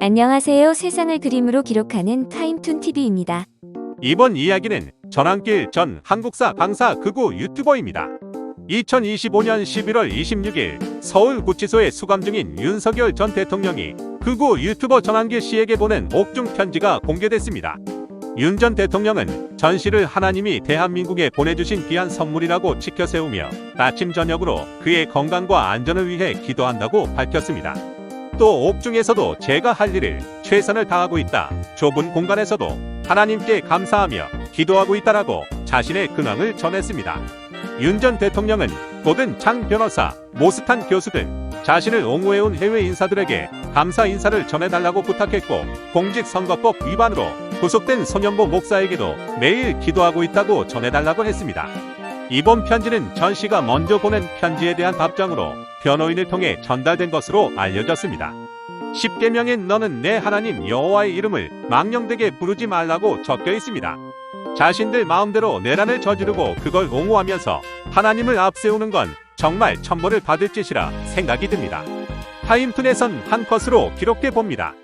안녕하세요. 세상을 그림으로 기록하는 타임툰 TV입니다. 이번 이야기는 전환길 전 한국사 강사 극우 유튜버입니다. 2025년 11월 26일 서울구치소에 수감 중인 윤석열 전 대통령이 극우 유튜버 전환길 씨에게 보낸 옥중 편지가 공개됐습니다. 윤 전 대통령은 전 씨를 하나님이 대한민국에 보내주신 귀한 선물이라고 지켜세우며 아침 저녁으로 그의 건강과 안전을 위해 기도한다고 밝혔습니다. 또 옥중에서도 제가 할 일을 최선을 다하고 있다. 좁은 공간에서도 하나님께 감사하며 기도하고 있다라고 자신의 근황을 전했습니다. 윤 전 대통령은 고든 장 변호사, 모스탄 교수 등 자신을 옹호해온 해외 인사들에게 감사 인사를 전해달라고 부탁했고 공직선거법 위반으로 구속된 손영보 목사에게도 매일 기도하고 있다고 전해달라고 했습니다. 이번 편지는 전 씨가 먼저 보낸 편지에 대한 답장으로 변호인을 통해 전달된 것으로 알려졌습니다. 10계명엔 너는 내 하나님 여호와의 이름을 망령되게 부르지 말라고 적혀 있습니다. 자신들 마음대로 내란을 저지르고 그걸 옹호하면서 하나님을 앞세우는 건 정말 천벌을 받을 짓이라 생각이 듭니다. 타임툰에선 한 컷으로 기록해 봅니다.